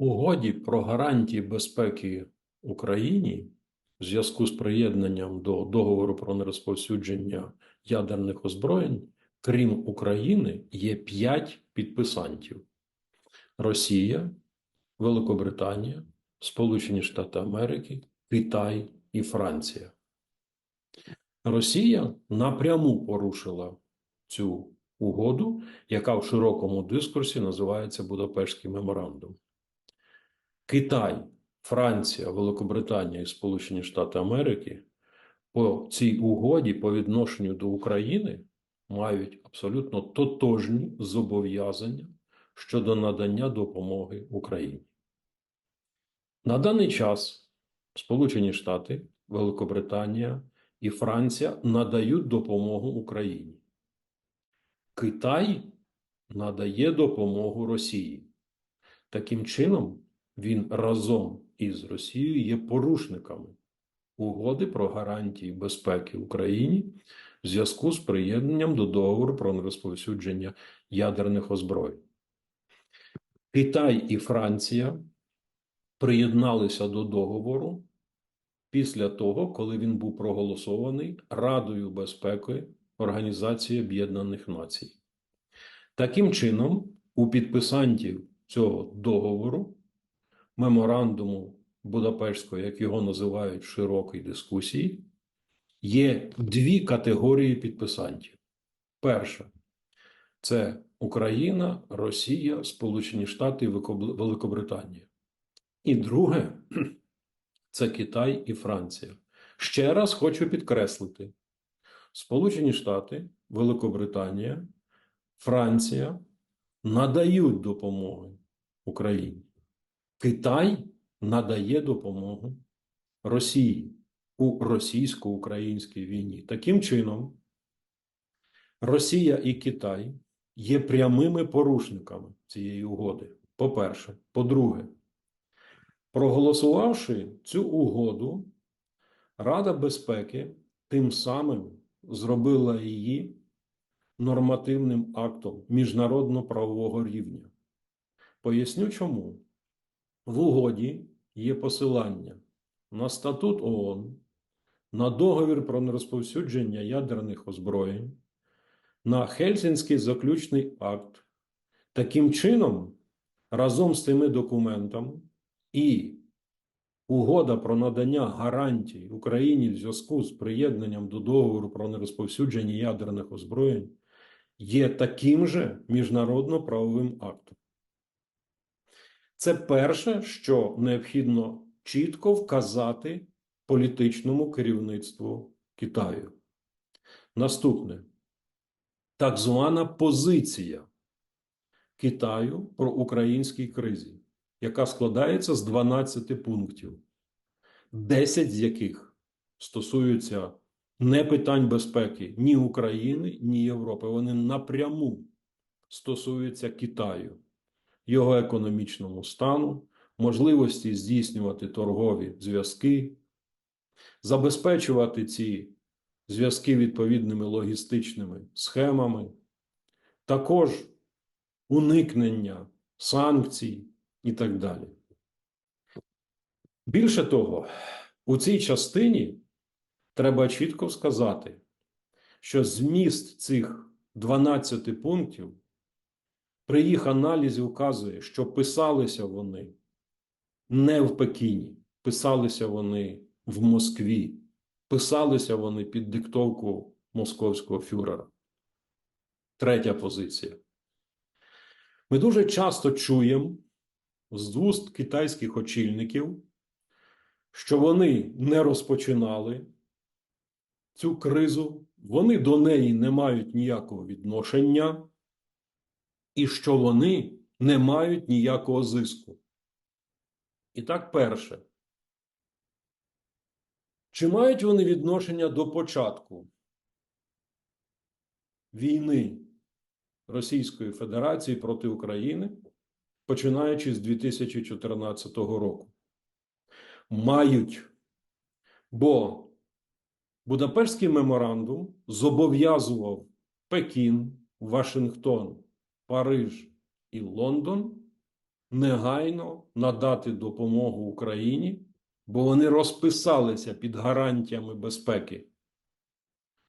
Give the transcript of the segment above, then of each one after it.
угоді про гарантії безпеки Україні в зв'язку з приєднанням до договору про нерозповсюдження ядерних озброєнь, крім України, є п'ять підписантів: Росія, Великобританія, Сполучені Штати Америки, Китай і Франція. Росія напряму порушила цю угоду, яка в широкому дискурсі називається Будапештський меморандум. Китай, Франція, Великобританія і Сполучені Штати Америки по цій угоді по відношенню до України мають абсолютно тотожні зобов'язання щодо надання допомоги Україні. На даний час Сполучені Штати, Великобританія і Франція надають допомогу Україні. Китай надає допомогу Росії. Таким чином, він разом із Росією є порушниками угоди про гарантії безпеки Україні в зв'язку з приєднанням до договору про нерозповсюдження ядерних озброєнь. Китай і Франція приєдналися до договору після того, коли він був проголосований Радою безпеки Організації Об'єднаних Націй. Таким чином, у підписантів цього договору, меморандуму Будапештського, як його називають в широкій дискусії, є дві категорії підписантів. Перша це Україна, Росія, Сполучені Штати і Великобританія. І друге це Китай і Франція. Ще раз хочу підкреслити: Сполучені Штати, Великобританія, Франція надають допомогу Україні. Китай надає допомогу Росії у російсько-українській війні. Таким чином, Росія і Китай є прямими порушниками цієї угоди. По-перше, по-друге, проголосувавши цю угоду, Рада безпеки тим самим зробила її нормативним актом міжнародно-правового рівня. Поясню чому. В угоді є посилання на статут ООН, на договір про нерозповсюдження ядерних озброєнь, на Хельсінський заключний акт. Таким чином, разом з тими документами і угода про надання гарантій Україні в зв'язку з приєднанням до договору про нерозповсюдження ядерних озброєнь є таким же міжнародно-правовим актом. Це перше, що необхідно чітко вказати політичному керівництву Китаю. Наступне так звана позиція Китаю про українській кризі, яка складається з 12 пунктів, 10 з яких стосуються не питань безпеки ні України, ні Європи. Вони напряму стосуються Китаю, його економічному стану, можливості здійснювати торгові зв'язки, забезпечувати ці зв'язки відповідними логістичними схемами, також уникнення санкцій і так далі. Більше того, у цій частині треба чітко сказати, що зміст цих 12 пунктів при їх аналізі вказує, що писалися вони не в Пекіні, писалися вони в Москві, писалися вони під диктовку московського фюрера. Третя позиція. Ми дуже часто чуємо з вуст китайських очільників, що вони не розпочинали цю кризу, вони до неї не мають ніякого відношення, і що вони не мають ніякого зиску. І так, перше. Чи мають вони відношення до початку війни Російської Федерації проти України, починаючи з 2014 року? Мають, бо Будапештський меморандум зобов'язував Пекін, Вашингтон, Париж і Лондон негайно надати допомогу Україні, бо вони розписалися під гарантіями безпеки.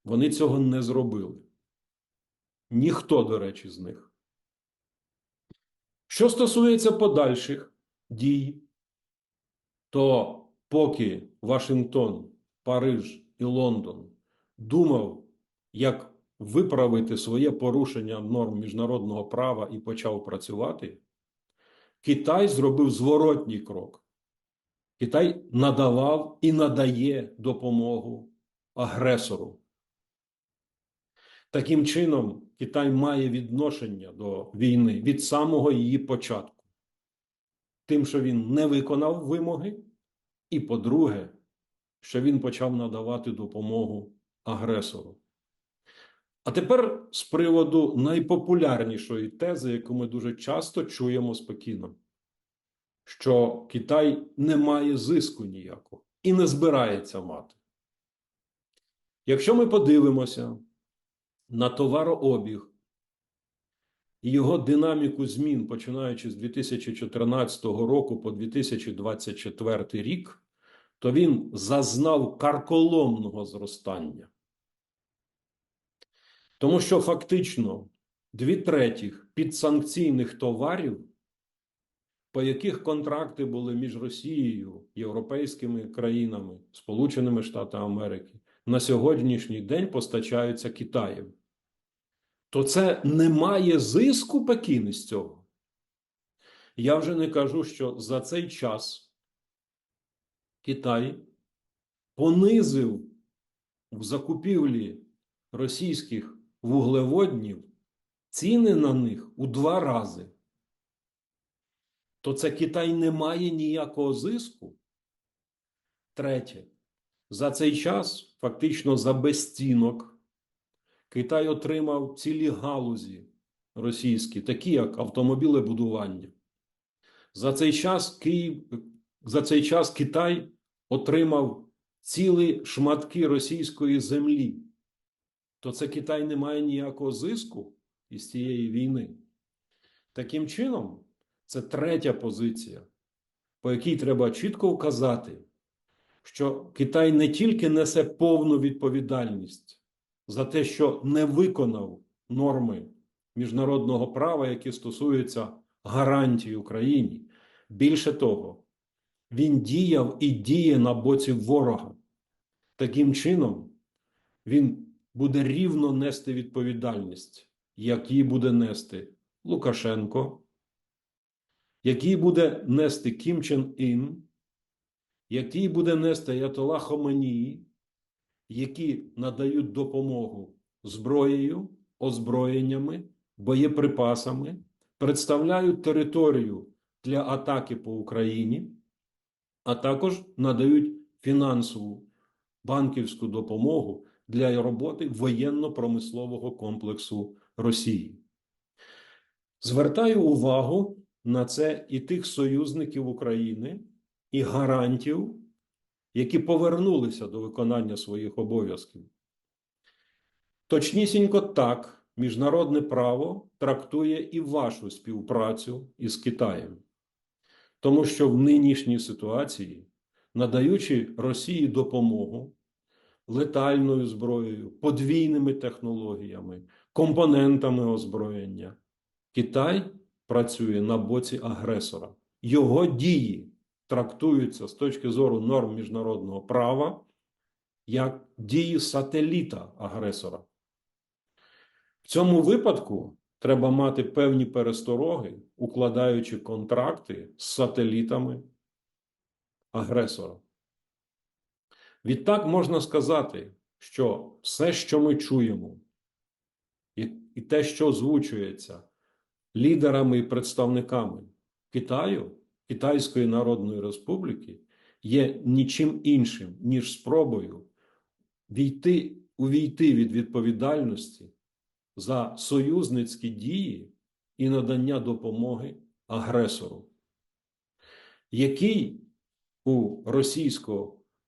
Вони цього не зробили. Ніхто, до речі, з них. Що стосується подальших дій, то поки Вашингтон, Париж і Лондон думав, як виправити своє порушення норм міжнародного права і почав працювати, Китай зробив зворотній крок. Китай надавав і надає допомогу агресору. Таким чином, Китай має відношення до війни від самого її початку. Тим, що він не виконав вимоги, і по-друге, що він почав надавати допомогу агресору. А тепер з приводу найпопулярнішої тези, яку ми дуже часто чуємо спокійно, що Китай не має зиску ніякого і не збирається мати. Якщо ми подивимося на товарообіг і його динаміку змін, починаючи з 2014 року по 2024 рік, то він зазнав карколомного зростання. Тому що фактично дві третіх підсанкційних товарів, по яких контракти були між Росією, європейськими країнами, Сполученими Штатами Америки, на сьогоднішній день постачаються Китаєм. То це немає зиску Пекін з цього. Я вже не кажу, що за цей час Китай понизив в закупівлі російських вуглеводнів ціни на них у два рази. То це Китай не має ніякого зиску. Третє. За цей час, фактично за безцінок, Китай отримав цілі галузі російські, такі як автомобілебудування. За цей час Київ, за цей час Китай отримав цілі шматки російської землі. То це Китай не має ніякого зиску із цієї війни. Таким чином, це третя позиція, по якій треба чітко вказати, що Китай не тільки несе повну відповідальність за те, що не виконав норми міжнародного права, які стосуються гарантій Україні. Більше того, він діяв і діє на боці ворога. Таким чином, він буде рівно нести відповідальність, як її буде нести Лукашенко, який буде нести Кім Чен Ін, який буде нести Ятола Хоманії, які надають допомогу зброєю, озброєннями, боєприпасами, представляють територію для атаки по Україні, а також надають фінансову банківську допомогу для роботи воєнно-промислового комплексу Росії. Звертаю увагу на це і тих союзників України, і гарантів, які повернулися до виконання своїх обов'язків. Точнісінько так, міжнародне право трактує і вашу співпрацю із Китаєм, тому що в нинішній ситуації, надаючи Росії допомогу летальною зброєю, подвійними технологіями, компонентами озброєння, Китай працює на боці агресора. Його дії трактуються з точки зору норм міжнародного права як дії сателіта агресора. В цьому випадку треба мати певні перестороги, укладаючи контракти з сателітами агресора. Відтак можна сказати, що все, що ми чуємо, і, і те, що озвучується лідерами і представниками Китаю, Китайської Народної Республіки, є нічим іншим, ніж спробою війти, увійти від відповідальності за союзницькі дії і надання допомоги агресору, який у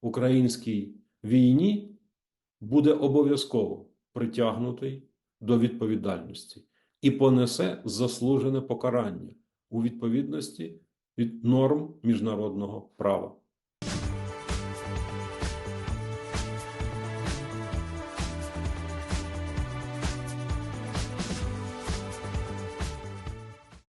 російсько-українській війні буде обов'язково притягнутий до відповідальності і понесе заслужене покарання у відповідності від норм міжнародного права.